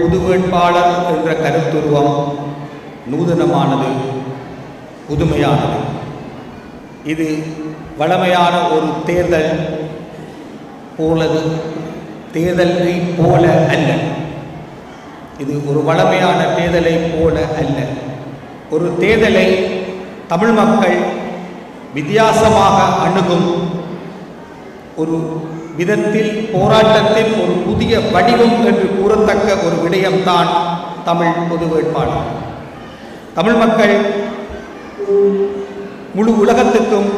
புது வேட்பாளர் என்ற கருத்துருவம் நூதனமானது புதுமையானது. இது வழமையான ஒரு தேர்தல் போலது தேர்தலை போல அல்ல. இது ஒரு வழமையான தேர்தலை போல அல்ல. ஒரு தேர்தலை தமிழ் மக்கள் வித்தியாசமாக அணுகும் ஒரு விதத்தில் போராட்டத்தின் ஒரு புதிய வடிவம் என்று கூறத்தக்க ஒரு விடயம்தான் தமிழ் பொது வேட்பாளர். தமிழ் மக்கள் முழு உலகத்துக்கும்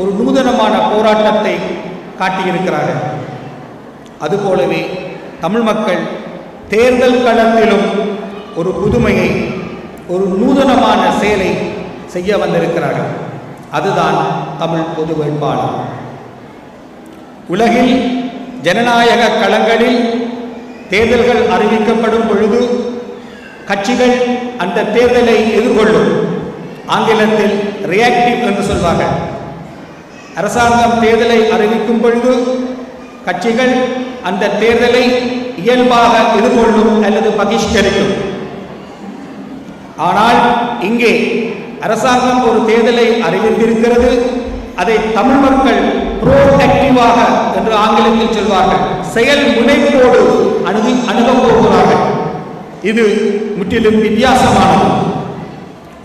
ஒரு நூதனமான போராட்டத்தை காட்டியிருக்கிறார்கள். அதுபோலவே தமிழ் மக்கள் தேர்தல் களத்திலும் ஒரு புதுமையை ஒரு நூதனமான செயலை செய்ய வந்திருக்கிறார்கள். அதுதான் தமிழ் பொது வேட்பாளர். உலகில் ஜனநாயக களங்களில் தேர்தல்கள் அறிவிக்கப்படும் பொழுது கட்சிகள் அந்த தேர்தலை எதிர்கொள்ளும். ஆங்கிலத்தில் ரியாக்டிவ் என்று சொல்வார்கள் அரசாங்கம் தேர்தலை அறிவிக்கும் பொழுது கட்சிகள் அந்த தேர்தலை இயல்பாக எதிர்கொள்ளும் அல்லது பகிஷ்கரிக்கும். ஆனால் இங்கே அரசாங்கம் ஒரு தேர்தலை அறிவித்திருக்கிறது. அதை தமிழ் மக்கள் ப்ரோஆக்டிவாக என்று ஆங்கிலத்தில் சொல்வார்கள். செயல் முனைப்போடு அணுகி அணுகப் போகிறார்கள். இது முற்றிலும் வித்தியாசமானது.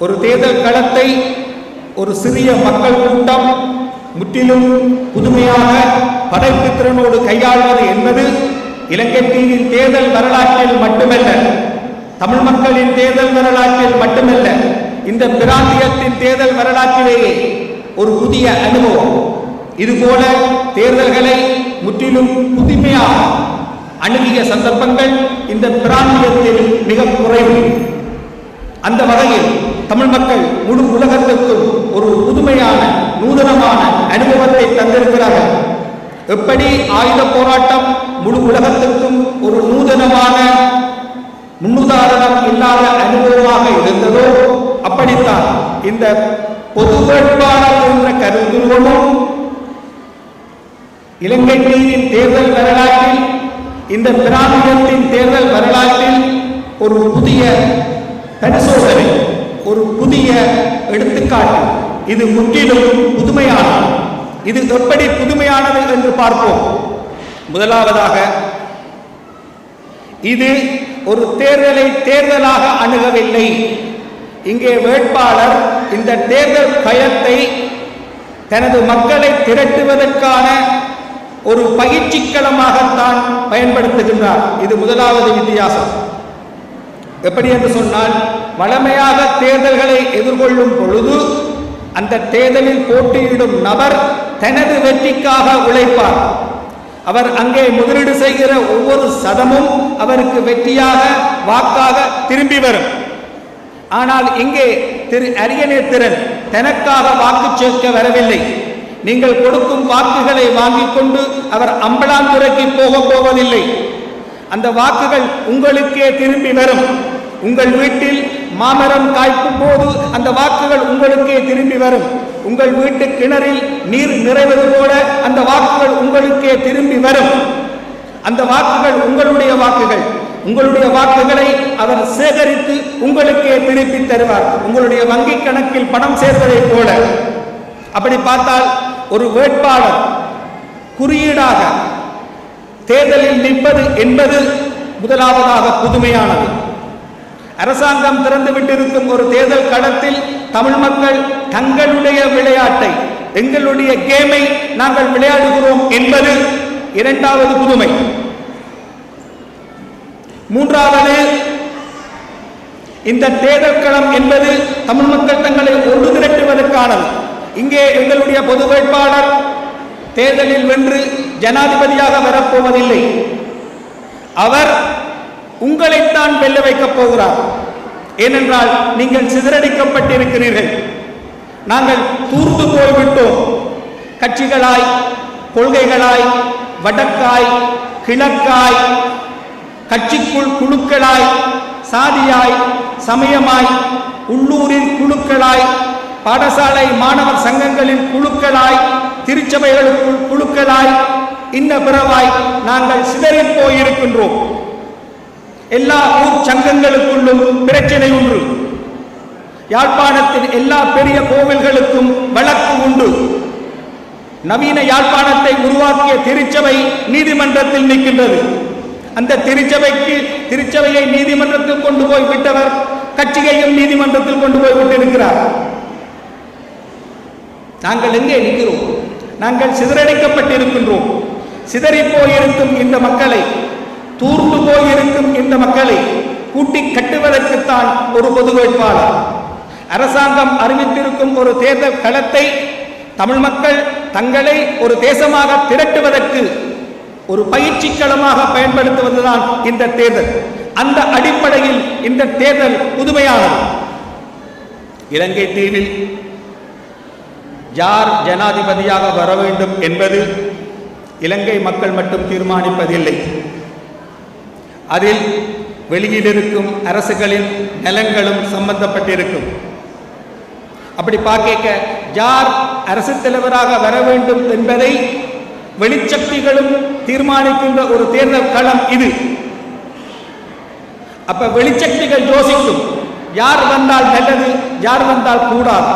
ஒரு தேர்தல் களத்தை ஒரு சிறிய மக்கள் கூட்டம் முற்றிலும் புதுமையாக படைப்பு திறனோடு கையாள்வது என்பது இலங்கை தீவின் தேர்தல் வரலாற்றில் மட்டுமல்ல தமிழ் மக்களின் தேர்தல் வரலாற்றில் மட்டுமல்ல இந்த பிராந்தியத்தின் தேர்தல் வரலாற்றிலேயே ஒரு புதிய அனுபவம். இதுபோல தேர்தல்களை முற்றிலும் புதுமையாக அணுகிய சந்தர்ப்பங்கள் இந்த பிராந்தியத்தில் மிக குறைவு. அந்த வகையில் தமிழ் மக்கள் முழு உலகத்துக்கும் ஒரு புதுமையான நூதனமான அனுபவத்தை தந்திருக்கிறார்கள். எப்படி ஆயுத போராட்டம் முழு உலகத்துக்கும் ஒரு நூதனமான முன்னுதாரணம் இல்லாத அனுபவமாக இருந்ததோ அப்படித்தான் இந்த பொது வேட்பாளர் என்ற கருதுருவமும் இலங்கை நீரின் தேர்தல் வரலாற்றில் இந்த பிராந்தியத்தின் தேர்தல் வரலாற்றில் ஒரு புதிய பரிசோதனை ஒரு புதிய எடுத்துக்காட்டு. இது முற்றிலும் புதுமையானது. இது எப்படி புதுமையானது என்று பார்ப்போம். முதலாவதாக இது ஒரு தேர்தலை தேர்தலாக அணுகவில்லை. இங்கே வேட்பாளர் இந்த தேர்தல் பயத்தை தனது மக்களை திரட்டுவதற்கான ஒரு பயிற்சிக்களமாகத்தான் பயன்படுத்துகின்றார். இது முதலாவது வித்தியாசம். எப்படி என்று சொன்னால் வளமையாக தேர்தல்களை எதிர்கொள்ளும் பொழுது அந்த தேர்தலில் போட்டியிடும் நபர் தனது வெற்றிக்காக உழைப்பார். அவர் அங்கே முதலீடு செய்கிற ஒவ்வொரு சதமும் அவருக்கு வெற்றியாக வாக்காக திரும்பி வரும். ஆனால் இங்கே திரு அரியநேத்திரன் தனக்காக வாக்கு சேர்க்க வரவில்லை. நீங்கள் கொடுக்கும் வாக்குகளை வாங்கிக் கொண்டு அவர் அம்பலாந்துரைக்கு போக போவதில்லை. அந்த வாக்குகள் உங்களுக்கே திரும்பி வரும். உங்கள் வீட்டில் மாமரம் காய்க்கும் போது அந்த வாக்குகள் உங்களுக்கே திரும்பி வரும். உங்கள் வீட்டு கிணறில் நீர் நிறைவது போல அந்த வாக்குகள் உங்களுக்கே திரும்பி வரும். அந்த வாக்குகள் உங்களுடைய வாக்குகள். உங்களுடைய வாக்குகளை அவர் சேகரித்து உங்களுக்கே திருப்பி தருவார். உங்களுடைய வங்கி கணக்கில் பணம் சேர்வதைப் போல. அப்படி பார்த்தால் ஒரு வேட்பாளர் குறியீடாக தேர்தலில் நிற்பது என்பது முதலாவதாக புதுமையானது. அரசாங்கம் திறந்து விட்டிருக்கும் ஒரு தேர்தல் களத்தில் தமிழ் மக்கள் தங்களுடைய விளையாட்டை எங்களுடைய கேமை நாங்கள் விளையாடுகிறோம் என்பது இரண்டாவது புதுமை. மூன்றாவது இந்த தேர்தல் களம் என்பது தமிழ் மக்கள் தங்களை ஒன்று திரட்டுவதற்கானது. இங்கே எங்களுடைய பொது வேட்பாளர் தேர்தலில் வென்று ஜனாதிபதியாக வரப்போவதில்லை. அவர் உங்களைத்தான் வெல்ல வைக்கப் போகிறார். ஏனென்றால் நீங்கள் சிதறடிக்கப்பட்டிருக்கிறீர்கள். நாங்கள் தூர்ந்து போய்விட்டோம். கட்சிகளாய் கொள்கைகளாய் வடக்காய் கிழக்காய் கட்சிக்குள் குழுக்களாய் சாதியாய் சமயமாய் உள்ளூரில் குழுக்களாய் பாடசாலை மாணவர் சங்கங்களின் குழுக்களாய் திருச்சபைகளுக்குள் குழுக்களாய் இன்ன பிறவாய் நாங்கள் சிதறி போயிருக்கின்றோம். எல்லா ஊர் சங்கங்களுக்குள்ளும் பிரச்சனை உண்டு. யாழ்ப்பாணத்தின் எல்லா பெரிய கோவில்களுக்கும் வழக்கு உண்டு. நவீன யாழ்ப்பாணத்தை உருவாக்கிய திருச்சபை நீதிமன்றத்தில் நிற்கின்றது. அந்த திருச்சபைக்கு திருச்சபையை நீதிமன்றத்தில் கொண்டு போய் விட்டவர் கட்சியையும் நீதிமன்றத்தில் கொண்டு போய் விட்டிருக்கிறார். நாங்கள் எங்கே நிற்கிறோம்? நாங்கள் சிதறடிக்கப்பட்டிருக்கின்றோம். சிதறி போயிருக்கும் இந்த மக்களை தூர்ந்து போயிருக்கும் இந்த மக்களை கூட்டி கட்டுவதற்குத்தான் ஒரு பொது வேட்பாளர். அரசாங்கம் அறிவித்திருக்கும் ஒரு தேர்தல் களத்தை தமிழ் மக்கள் தங்களை ஒரு தேசமாக திரட்டுவதற்கு ஒரு பயிற்சி களமாக பயன்படுத்துவதுதான் இந்த தேர்தல். அந்த அடிப்படையில் இந்த தேர்தல் புதுமையானது. இலங்கை தீவில் யார் ஜனாதிபதியாக வர வேண்டும் என்பது இலங்கை மக்கள் மட்டும் தீர்மானிப்பதில்லை. அதில் வெளியில் இருக்கும் அரசுகளின் நலன்களும் சம்பந்தப்பட்டிருக்கும். அப்படி பார்க்க யார் அரசு தலைவராக வர வேண்டும் என்பதை வெளிச்சக்திகளும் தீர்மானிக்கின்ற ஒரு தேர்தல் களம் இது. அப்ப வெளிச்சக்திகள் யோசிக்கும். யார் வந்தால் நல்லது யார் வந்தால் கூடாது.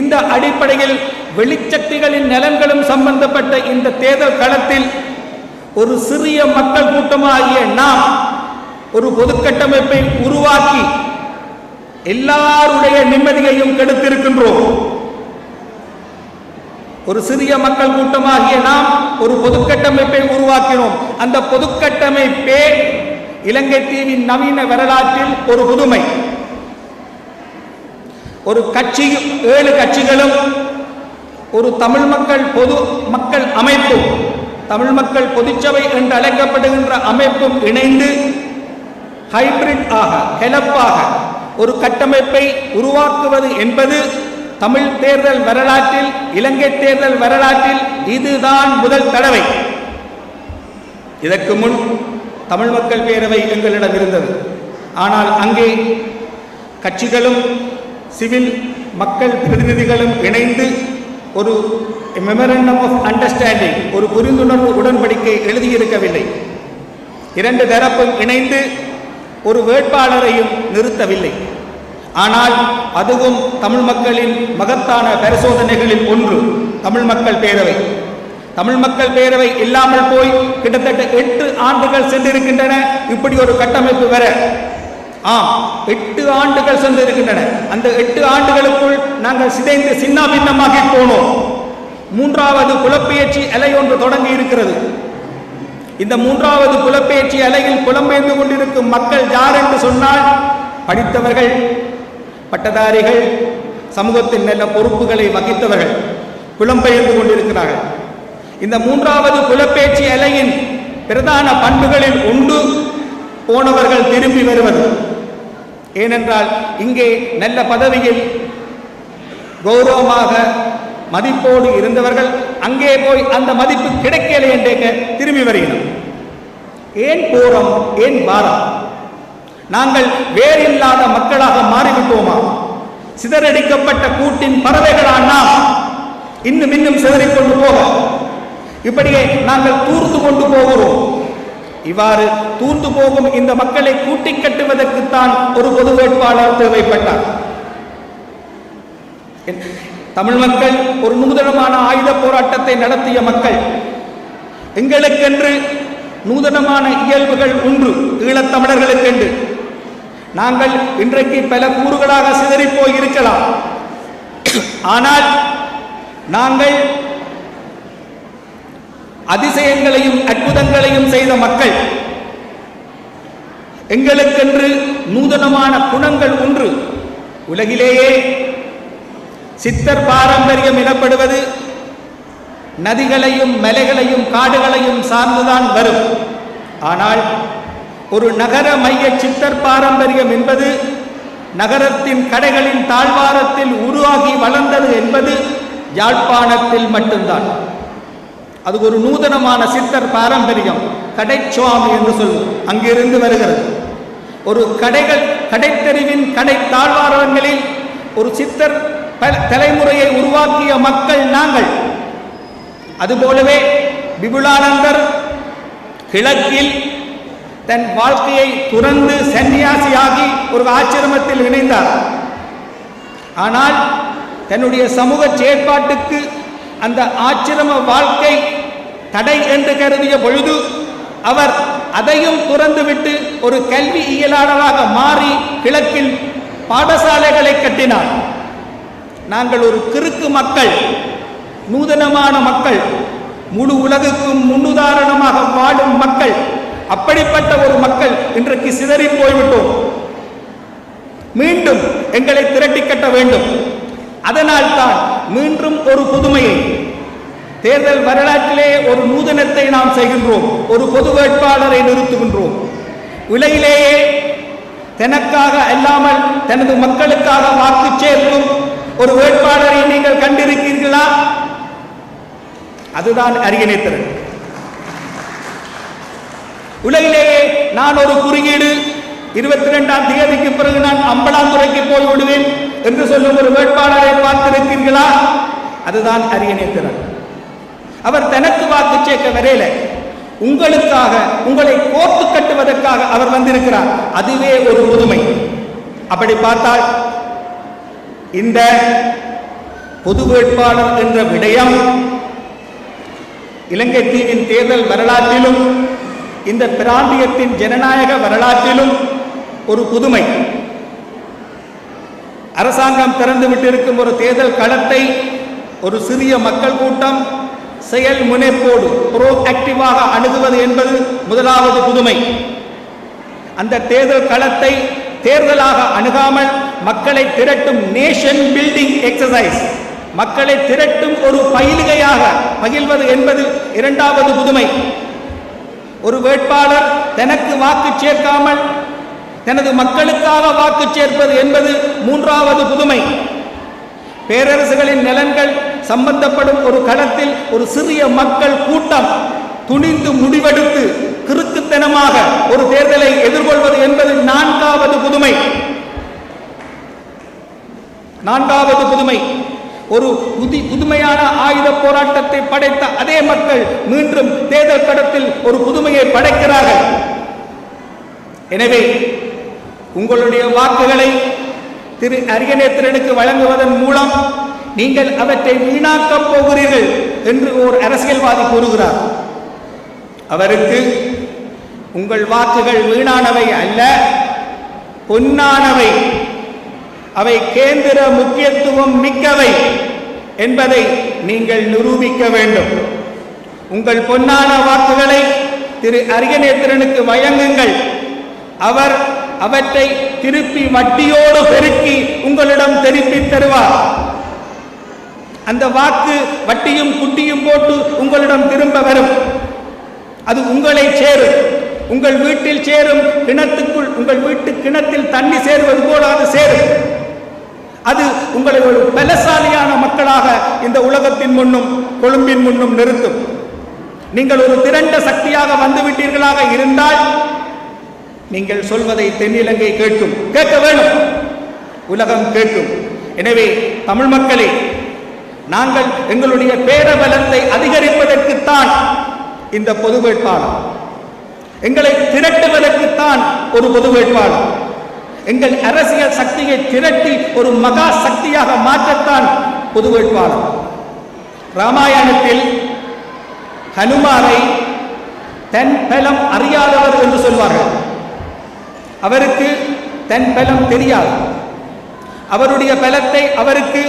இந்த அடிப்படையில் வெளிச்சக்திகளின் நலன்களும் சம்பந்தப்பட்ட இந்த தேர்தல் களத்தில் ஒரு சிறிய மக்கள் கூட்டமாகிய நாம் ஒரு பொதுக்கட்டமைப்பை உருவாக்கி எல்லாருடைய நிம்மதியையும் கெடுத்திருக்கின்றோம். ஒரு சிறிய மக்கள் கூட்டமாகிய நாம் ஒரு பொதுக்கட்டமைப்பை உருவாக்கினோம். அந்த பொதுக்கட்டமைப்பே இலங்கை தீவின் நவீன வரலாற்றில் ஒரு புதுமை. ஒரு கட்சியும் ஏழு கட்சிகளும் ஒரு தமிழ் மக்கள் பொது மக்கள் அமைப்பு தமிழ் மக்கள் பொதுச்சபை என்று அழைக்கப்படுகின்ற அமைப்பும் இணைந்து ஹைபிரிட் ஆக கெலப்பாக ஒரு கட்டமைப்பை உருவாக்குவது என்பது தமிழ் தேர்தல் வரலாற்றில் இலங்கை தேர்தல் வரலாற்றில் இதுதான் முதல் தடவை. இதற்கு முன் தமிழ் மக்கள் பேரவை எங்களிடம் இருந்தது. ஆனால் அங்கே கட்சிகளும் சிவில் மக்கள் பிரதிநிதிகளும் இணைந்து ஒரு மெமரண்டம் ஆஃப் அண்டர்ஸ்டாண்டிங் ஒரு புரிந்துணர்வு உடன்படிக்கை எழுதியிருக்கவில்லை. இரண்டு தரப்பும் இணைந்து ஒரு வேட்பாளரையும் நிறுத்தவில்லை. ஆனால் அதுவும் தமிழ் மக்களின் மகத்தான பரிசோதனைகளில் ஒன்று தமிழ் மக்கள் பேரவை. தமிழ் மக்கள் பேரவை இல்லாமல் போய் கிட்டத்தட்ட எட்டு ஆண்டுகள் சென்றிருக்கின்றன. இப்படி ஒரு கட்டமைப்பு வர ஆம் எட்டு ஆண்டுகள் சென்றிருக்கின்றன. அந்த எட்டு ஆண்டுகளுக்குள் நாங்கள் சிதைந்து சின்ன பின்னமாகி போனோம். மூன்றாவது புலப்பெயர்ச்சி அலை ஒன்று தொடங்கி இருக்கிறது. இந்த மூன்றாவது புலப்பெயர்ச்சி அலையில் புலம்பெயர்ந்து கொண்டிருக்கும் மக்கள் யார் என்று சொன்னால் படித்தவர்கள் பட்டதாரிகள் சமூகத்தின் நல்ல பொறுப்புகளை வகித்தவர்கள் புலம்பெயர்ந்து கொண்டிருக்கிறார்கள். இந்த மூன்றாவது புலப்பேச்சு அலையின் பிரதான பண்புகளில் உண்டு போனவர்கள் திரும்பி வருவது. ஏனென்றால் இங்கே நல்ல பதவியில் கௌரவமாக மதிப்போடு இருந்தவர்கள் அங்கே போய் அந்த மதிப்பு கிடைக்கலை என்றேக்க திரும்பி வருகிறோம் ஏன் போறோம் ஏன் பாரம் நாங்கள் வேறில்லாத மக்களாக மாறிவிட்டோமா? சிதறடிக்கப்பட்ட கூட்டின் பறவைகளான? நாம் இன்னும் இன்னும் சிதறிக்கொண்டு போக. இப்படியே நாங்கள் தூர்த்து கொண்டு போகிறோம். இவ்வாறு தூர்ந்து போகும் இந்த மக்களை கூட்டி கட்டுவதற்குத்தான் ஒரு பொது வேட்பாளர் தேவைப்பட்டார். தமிழ் மக்கள் ஒரு நூதனமான ஆயுத போராட்டத்தை நடத்திய மக்கள். எங்களுக்கென்று நூதனமான இயல்புகள் உண்டு ஈழத்தமிழர்களுக்கென்று நாங்கள் இன்றைக்கு பல கூறுகளாக சிதறிப்போய் இருக்கலாம். ஆனால் நாங்கள் அதிசயங்களையும் அற்புதங்களையும் செய்த மக்கள் எங்களுக்கென்று நூதனமான குணங்கள் ஒன்று. உலகிலேயே சித்தர் பாரம்பரியம் எனப்படுவது நதிகளையும் மலைகளையும் காடுகளையும் சார்ந்துதான் வரும். ஆனால் ஒரு நகர மைய சித்தர் பாரம்பரியம் என்பது நகரத்தின் கடைகளின் தாழ்வாரத்தில் உருவாகி வளர்ந்தது என்பது யாழ்ப்பாணத்தில் மட்டும்தான். அது ஒரு நூதனமான சித்தர் பாரம்பரியம் கடைச்சுவாமி என்று சொல்வோம். அங்கிருந்து வருகிறது. ஒரு கடைகள் கடைத்தெருவின் கடை தாழ்வாரங்களில் ஒரு சித்தர் பல- தலைமுறையை உருவாக்கிய மக்கள் நாங்கள். அதுபோலவே விபுலானந்தர் கிழக்கில் தன் வாழ்க்கையை துறந்து சன்னியாசியாகி ஒரு ஆச்சிரமத்தில் இணைந்தார். ஆனால் தன்னுடைய சமூக செயற்பாட்டுக்கு அந்த ஆச்சிரம வாழ்க்கை தடை என்று கருதிய பொழுது அவர் அதையும் துறந்துவிட்டு ஒரு கல்வி இயலாளராக மாறி கிழக்கில் பாடசாலைகளை கட்டினார். நாங்கள் ஒரு கிறுக்கு மக்கள் நூதனமான மக்கள் முழு உலகுக்கும் முன்னுதாரணமாக வாழும் மக்கள் அப்படிப்பட்ட ஒரு மக்கள் இன்றைக்கு சிதறி போய்விட்டோம். மீண்டும் எங்களை திரட்டி கட்ட வேண்டும். அதனால் தான் மீண்டும் ஒரு புதுமையை தேர்தல் வரலாற்றிலே ஒரு நூதனத்தை நாம் செய்கின்றோம். ஒரு பொது வேட்பாளரை நிறுத்துகின்றோம். உலகிலேயே தனக்காக அல்லாமல் தனது மக்களுக்காக வாக்கு சேர்க்கும் ஒரு வேட்பாளரை நீங்கள் கண்டிருக்கிறீர்களா? அதுதான் அரியணைத்திறன் உலகிலேயே நான் ஒரு குறியீடு. இருபத்தி ரெண்டாம் தேதிக்கு பிறகு நான் அம்பலாந்துறைக்கு போய் விடுவேன் என்று சொல்லும் ஒரு வேட்பாளரை பார்த்திருக்கிறீர்களா? அதுதான் அரியணைத்திறன் அவர் தனக்கு வாக்கு சேர்க்க வரையில. உங்களுக்காக உங்களை கோர்த்து கட்டுவதற்காக அவர் வந்திருக்கிறார். அதுவே ஒரு புதுமை. அப்படி பார்த்தால் இந்த பொது வேட்பாளர் என்ற விடயம் இலங்கை தீவின் தேர்தல் வரலாற்றிலும் இந்த பிராந்தியத்தின் ஜனநாயக வரலாற்றிலும் ஒரு புதுமை. அரசாங்கம் திறந்து விட்டிருக்கும் ஒரு தேர்தல் களத்தை ஒரு சிறிய மக்கள் கூட்டம் செயல் முனைப்போடு ப்ரோ ஆக்டிவாக அணுகுவது என்பது முதலாவது புதுமை. அந்த தேர்தல் களத்தை தேர்தலாக அணுகாமல் மக்களை திரட்டும் நேஷன் பில்டிங் எக்ஸசைஸ் மக்களை திரட்டும் ஒரு பயிலுகையாக பகிர்வது என்பது இரண்டாவது புதுமை. ஒரு வேட்பாளர் தனக்கு வாக்கு சேர்க்காமல் தனது மக்களுக்காக வாக்கு சேர்ப்பது என்பது மூன்றாவது புதுமை. பேரரசுகளின் நலன்கள் சம்பந்தப்படும் ஒரு களத்தில் ஒரு சிறிய மக்கள் கூட்டம் துணிந்து முடிவெடுத்து கிறுக்குத்தனமாக ஒரு தேர்தலை எதிர்கொள்வது என்பது நான்காவது புதுமை. நான்காவது புதுமை. ஒரு புதி புதுமையான ஆயுத போராட்டத்தை படைத்த அதே மக்கள் மீண்டும் தேர்தல் கடத்தில் ஒரு புதுமையை படைக்கிறார்கள். எனவே உங்களுடைய வாக்குகளை திரு அரியநேத்திரனுக்கு வழங்குவதன் மூலம் நீங்கள் அவற்றை வீணாக்கப் போகிறீர்கள் என்று ஒரு அரசியல்வாதி கூறுகிறார். அவருக்கு உங்கள் வாக்குகள் வீணானவை அல்ல பொன்னானவை. அவை கேந்திர முக்கியத்துவம் மிக்கவை என்பதை நீங்கள் நிரூபிக்க வேண்டும். உங்கள் பொன்னான வாக்குகளை திரு அரியநேத்திரனுக்கு வழங்குங்கள். அவர் அவற்றை திருப்பி வட்டியோடு பெருக்கி உங்களிடம் திருப்பி தருவார். அந்த வாக்கு வட்டியும் குட்டியும் போட்டு உங்களிடம் திரும்ப வரும். அது உங்களை சேரும். உங்கள் வீட்டில் சேரும். கிணத்துக்குள் உங்கள் வீட்டு கிணத்தில் தண்ணி சேருவது போல அது சேரும். அது உங்களை ஒரு பலசாலியான மக்களாக இந்த உலகத்தின் முன்னும் கொழும்பின் முன்னும் நிறுத்தும். நீங்கள் ஒரு திரண்ட சக்தியாக வந்துவிட்டீர்களாக இருந்தால் நீங்கள் சொல்வதை தென்னிலங்கை கேட்கும். கேட்க வேண்டும். உலகம் கேட்கும். எனவே தமிழ் மக்களே நாங்கள் எங்களுடைய பேரபலத்தை அதிகரிப்பதற்குத்தான் இந்த பொது வேட்பாளர். எங்களை திரட்டுவதற்குத்தான் ஒரு பொது வேட்பாளர். எங்கள் அரசியல் சக்தியை திரட்டி ஒரு மகா சக்தியாக மாற்றத்தான் பொது வேட்பாளர். ராமாயணத்தில் ஹனுமாரை தன் பலம் அறியாதவர் என்று சொல்வார்கள். அவருக்கு தன் பலம் தெரியாது. அவருடைய பலத்தை அவருக்கு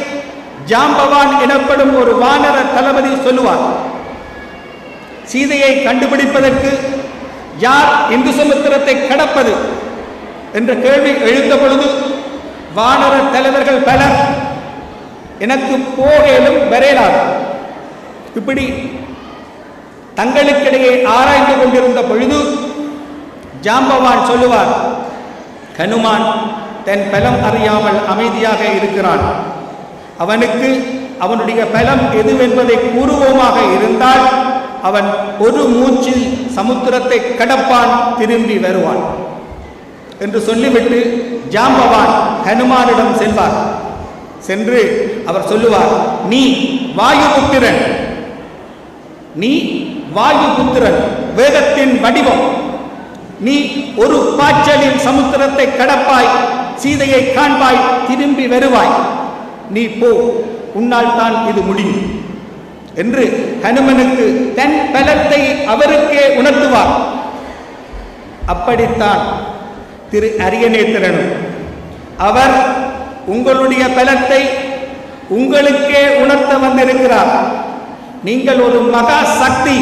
ஜாம்பவான் எனப்படும் ஒரு வானர தளபதி சொல்லுவார். சீதையை கண்டுபிடிப்பதற்கு யார் இந்து சமுத்திரத்தை கடப்பது? என்ற கேள்வி எழுந்த பொழுது வானர தலைவர்கள் பலர் எனக்கு போகலும் வரையலாது இப்படி தங்களுக்கிடையே ஆராய்ந்து கொண்டிருந்த பொழுது ஜாம்பவான் சொல்லுவார் ஹனுமான் தன் பலம் அறியாமல் அமைதியாக இருக்கிறான். அவனுக்கு அவனுடைய பலம் எதுவென்பதை கூறுவோமாக இருந்தால் அவன் ஒரு மூச்சில் சமுத்திரத்தை கடப்பான் திரும்பி வருவான். என்று சொல்லிவிட்டு ஜாம்பவான் ஹனுமானிடம் செல்வார். சென்று அவர் சொல்லுவார் நீ வாயுபுத்திரன். நீ வாயுபுத்திரன் வேதத்தின் வடிவம். நீ ஒரு பாய்ச்சலில் சமுத்திரத்தை கடப்பாய் சீதையை காண்பாய் திரும்பி வருவாய். நீ போ உன்னால் தான் இது முடியும். என்று ஹனுமனுக்கு தன் பலத்தை அவருக்கே உணர்த்துவார். அப்படித்தான் திரு அரியநேத்திரனும் அவர் உங்களுடைய பலத்தை உங்களுக்கே உணர்த்த வந்திருக்கிறார். நீங்கள் ஒரு மகா சக்தி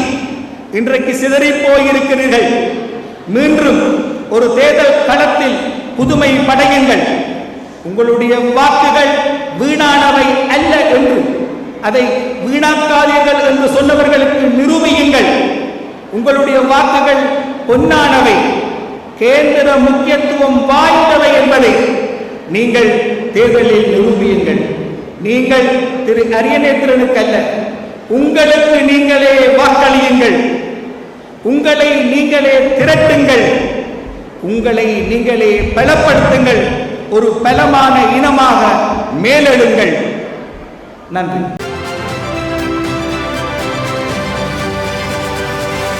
இன்றைக்கு சிதறி போயிருக்கிறீர்கள். மீண்டும் ஒரு தேர்தல் களத்தில் புதுமை படையுங்கள். உங்களுடைய வாக்குகள் வீணானவை அல்ல என்று அதை வீணாக்காதீர்கள் என்று சொன்னவர்களுக்கு நிரூபியுங்கள். உங்களுடைய வாக்குகள் பொன்னானவை. கேந்திர முக்கியத்துவம் வாய்ந்தவை என்பதை நீங்கள் தேர்தலில் நிரூபியுங்கள். நீங்கள் திரு அரியநேத்திரனுக்கு அல்ல உங்களுக்கு நீங்களே வாக்களியுங்கள். உங்களை நீங்களே திரட்டுங்கள். உங்களை நீங்களே பலப்படுத்துங்கள். ஒரு பலமான இனமாக மேலெழுங்கள். நன்றி.